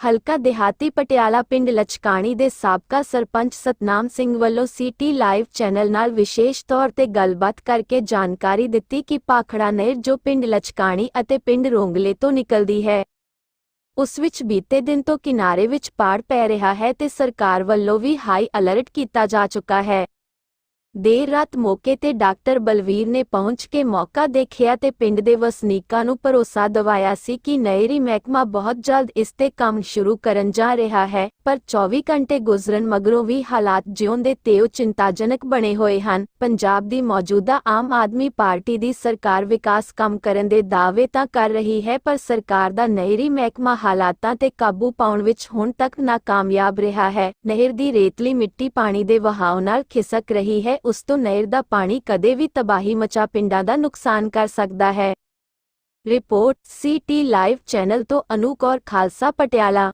ਹਲਕਾ ਦਿਹਾਤੀ ਪਟਿਆਲਾ ਪਿੰਡ ਲਚਕਾਣੀ ਦੇ ਸਾਬਕਾ ਸਰਪੰਚ ਸਤਨਾਮ ਸਿੰਘ ਵੱਲੋਂ ਸੀਟੀ ਲਾਈਵ ਚੈਨਲ ਨਾਲ ਵਿਸ਼ੇਸ਼ ਤੌਰ ਤੇ ਗੱਲਬਾਤ ਕਰਕੇ ਜਾਣਕਾਰੀ ਦਿੱਤੀ ਕਿ ਪਾਖੜਾ ਨਹਿਰ ਜੋ ਪਿੰਡ ਲਚਕਾਣੀ ਅਤੇ ਪਿੰਡ ਰੋਂਗਲੇ ਤੋਂ ਨਿਕਲਦੀ ਹੈ, ਉਸ ਵਿੱਚ ਬੀਤੇ ਦਿਨ ਤੋਂ ਕਿਨਾਰੇ ਵਿੱਚ ਪਾੜ ਪੈ ਰਿਹਾ ਹੈ ਤੇ ਸਰਕਾਰ ਵੱਲੋਂ ਵੀ ਹਾਈ ਅਲਰਟ ਕੀਤਾ ਜਾ ਚੁੱਕਾ ਹੈ। ਦੇਰ ਰਾਤ ਮੌਕੇ ਤੇ ਡਾਕਟਰ ਬਲਵੀਰ ਨੇ ਪਹੁੰਚ ਕੇ ਮੌਕਾ ਦੇਖਿਆ ਤੇ ਪਿੰਡ ਦੇ ਵਸਨੀਕਾਂ ਨੂੰ ਭਰੋਸਾ ਦਿਵਾਇਆ ਸੀ ਕਿ ਨਹਿਰੀ ਮਹਿਕਮਾ ਬਹੁਤ ਜਲਦ ਇਸ ਤੇ ਕੰਮ ਸ਼ੁਰੂ ਕਰਨ ਜਾ ਰਿਹਾ ਹੈ, ਪਰ 24 ਘੰਟੇ ਗੁਜ਼ਰਨ ਮਗਰੋਂ ਵੀ ਹਾਲਾਤ ਜਿਉਂ ਦੇ ਤਿਉਂ ਚਿੰਤਾਜਨਕ ਬਣੇ ਹੋਏ ਹਨ। ਪੰਜਾਬ ਦੀ ਮੌਜੂਦਾ ਆਮ ਆਦਮੀ ਪਾਰਟੀ ਦੀ ਸਰਕਾਰ ਵਿਕਾਸ ਕੰਮ ਕਰਨ ਦੇ ਦਾਅਵੇ ਤਾਂ ਕਰ ਰਹੀ ਹੈ, ਪਰ ਸਰਕਾਰ ਦਾ ਨਹਿਰੀ ਮਹਿਕਮਾ ਹਾਲਾਤਾਂ ਤੇ ਕਾਬੂ ਪਾਉਣ ਵਿੱਚ ਹੁਣ ਤੱਕ ਨਾਕਾਮਯਾਬ ਰਿਹਾ ਹੈ। ਨਹਿਰ ਦੀ ਰੇਤਲੀ ਮਿੱਟੀ ਪਾਣੀ ਦੇ ਵਹਾਅ ਨਾਲ ਖਿਸਕ ਰਹੀ ਹੈ ਉਸ ਤੋਂ ਨਹਿਰ ਦਾ ਪਾਣੀ ਕਦੇ ਵੀ ਤਬਾਹੀ ਮਚਾ ਪਿੰਡਾਂ ਦਾ ਨੁਕਸਾਨ ਕਰ ਸਕਦਾ ਹੈ। ਰਿਪੋਰਟ ਸੀਟੀ ਲਾਈਵ ਚੈਨਲ ਤੋਂ ਅਨੂ ਕੌਰ ਖਾਲਸਾ ਪਟਿਆਲਾ